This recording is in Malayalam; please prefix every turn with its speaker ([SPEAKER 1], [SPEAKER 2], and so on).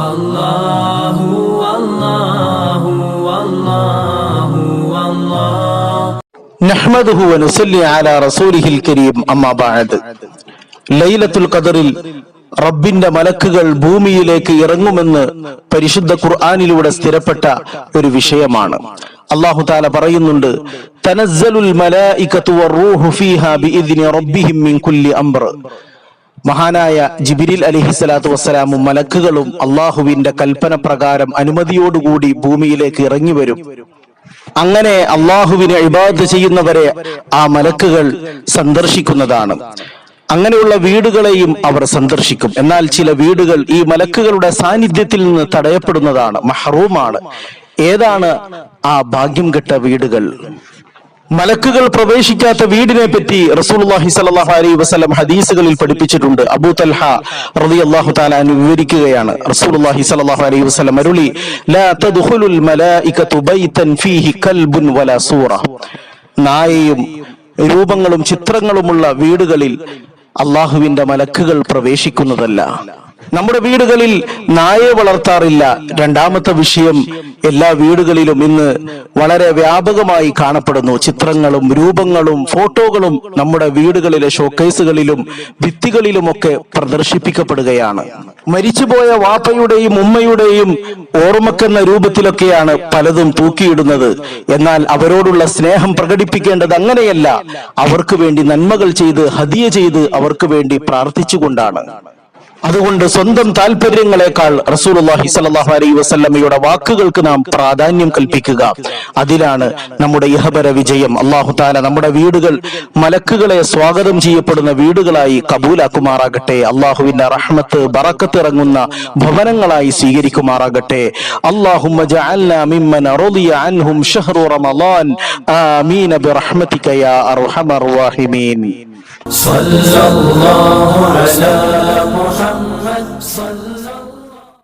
[SPEAKER 1] അല്ലാഹു അല്ലാഹു അല്ലാഹു അല്ലാഹു
[SPEAKER 2] നഹ്മദുഹു വനുസല്ലി അലാ റസൂലിഹിൽ കരീം അമ്മ ബാഅദ് ലൈലത്തുൽ ഖദറിൽ റബ്ബിന്റെ മലക്കുകൾ ഭൂമിയിലേക്ക് ഇറങ്ങുമെന്ന് പരിശുദ്ധ ഖുർആാനിലൂടെ സ്ഥിരപ്പെട്ട ഒരു വിഷയമാണ്. അള്ളാഹു താല പറയുന്നുണ്ട് തനസ്സലുൽ മലായികത്തു റൂഹു ഫീഹാ ബിഇദ്നി റബ്ബിഹിം മിൻ കുല്ലി അംർ മഹാനായ ജിബിരിൽ അലിഹി സ്വലാത്തു വസ്സലാമും മലക്കുകളും അള്ളാഹുവിന്റെ കൽപ്പന പ്രകാരം അനുമതിയോടുകൂടി ഭൂമിയിലേക്ക് ഇറങ്ങി വരും. അങ്ങനെ അള്ളാഹുവിനെ ഇബാദത്ത് ചെയ്യുന്നവരെ ആ മലക്കുകൾ സന്ദർശിക്കുന്നതാണ്. അങ്ങനെയുള്ള വീടുകളെയും അവർ സന്ദർശിക്കും. എന്നാൽ ചില വീടുകൾ ഈ മലക്കുകളുടെ സാന്നിധ്യത്തിൽ നിന്ന് തടയപ്പെടുന്നതാണ് മഹറൂമാണ്. ഏതാണ് ആ ഭാഗ്യം കെട്ട വീടുകൾ? മലക്കുകൾ പ്രവേശിക്കാത്ത വീടിനെ പറ്റി സ്വല്ലല്ലാഹു അലൈഹി വസ്ലം ഹദീസുകളിൽ പഠിപ്പിച്ചിട്ടുണ്ട്. അബൂ തൽഹ റളിയല്ലാഹു തആല അൻഹു വിവരിക്കുകയാണ്. റസൂലുള്ളാഹി സ്വല്ലല്ലാഹു അലൈഹി വസല്ലം അരുളി നായയും രൂപങ്ങളും ചിത്രങ്ങളുമുള്ള വീടുകളിൽ അള്ളാഹുവിന്റെ മലക്കുകൾ പ്രവേശിക്കുന്നതല്ല. നമ്മുടെ വീടുകളിൽ നായയെ വളർത്താറില്ല. രണ്ടാമത്തെ വിഷയം എല്ലാ വീടുകളിലും ഇന്ന് വളരെ വ്യാപകമായി കാണപ്പെടുന്നു. ചിത്രങ്ങളും രൂപങ്ങളും ഫോട്ടോകളും നമ്മുടെ വീടുകളിലെ ഷോക്കേസുകളിലും ഭിത്തികളിലുമൊക്കെ പ്രദർശിപ്പിക്കപ്പെടുകയാണ്. മരിച്ചുപോയ വാപ്പയുടെയും ഉമ്മയുടെയും ഓർമ്മക്കെന്ന രൂപത്തിലൊക്കെയാണ് പലതും തൂക്കിയിടുന്നത്. എന്നാൽ അവരോടുള്ള സ്നേഹം പ്രകടിപ്പിക്കേണ്ടത് അങ്ങനെയല്ല. അവർക്ക് വേണ്ടി നന്മകൾ ചെയ്ത് ഹതിയ ചെയ്ത് അവർക്ക് വേണ്ടി പ്രാർത്ഥിച്ചുകൊണ്ടാണ്. അതുകൊണ്ട് സ്വന്തം താല്പര്യങ്ങളെക്കാൾ റസൂലുള്ളാഹി സ്വല്ലല്ലാഹു അലൈഹി വസല്ലമയുടെ വാക്കുകൾക്ക് നാം പ്രാധാന്യം കൽപ്പിക്കുക അതിലാണ് നമ്മുടെ ഇഹബര വിജയം അള്ളാഹു താല നമ്മുടെ വീടുകൾ മലക്കുകളെ സ്വാഗതം ചെയ്യപ്പെടുന്ന വീടുകളായി കബൂലാക്കുമാറാകട്ടെ അള്ളാഹുവിന്റെ റഹ്മത്ത് ബറക്കത്ത് ഇറങ്ങുന്ന ഭവനങ്ങളായി സ്വീകരിക്കുമാറാകട്ടെ അള്ളാഹുമ്മ ജഅൽനാ മിമ്മൻ റളിയ അൻഹും ഷഹ്റു റമളാൻ ആമീൻ ബിറഹ്മതിക യാ അർഹമർ റഹീമീൻ
[SPEAKER 1] صلى الله على محمد 算。